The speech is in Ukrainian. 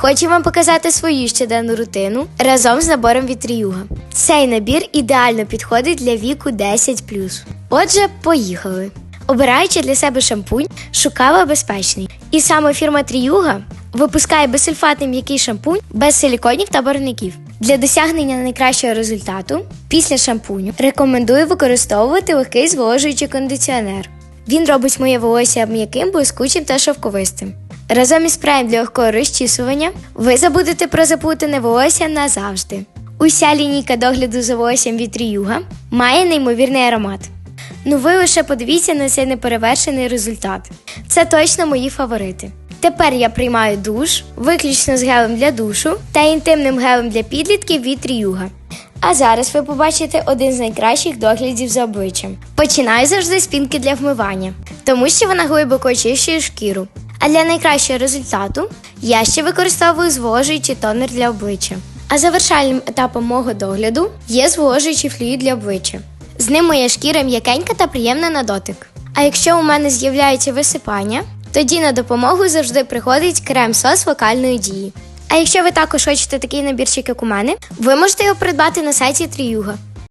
Хочу вам показати свою щоденну рутину разом з набором від Тріюга. Цей набір ідеально підходить для віку 10+. Отже, поїхали. Обираючи для себе шампунь, шукала безпечний. І саме фірма Тріюга випускає безсульфатний м'який шампунь без силіконів та барвників. Для досягнення найкращого результату після шампуню рекомендую використовувати легкий зволожуючий кондиціонер. Він робить моє волосся м'яким, блискучим та шовковистим. Разом із спреєм для легкого розчісування ви забудете про заплутане волосся назавжди. Уся лінійка догляду за волоссям від Ріюга має неймовірний аромат. Ну ви лише подивіться на цей неперевершений результат. Це точно мої фаворити. Тепер я приймаю душ виключно з гелем для душу та інтимним гелем для підлітків від Ріюга. А зараз ви побачите один з найкращих доглядів за обличчям. Починаю завжди з пінки для вмивання, тому що вона глибоко очищує шкіру. А для найкращого результату я ще використовую зволожуючий тонер для обличчя. А завершальним етапом мого догляду є зволожуючий флюїд для обличчя. З ним моя шкіра м'якенька та приємна на дотик. А якщо у мене з'являється висипання, тоді на допомогу завжди приходить крем-сос локальної дії. А якщо ви також хочете такий набірчик, як у мене, ви можете його придбати на сайті Тріюга.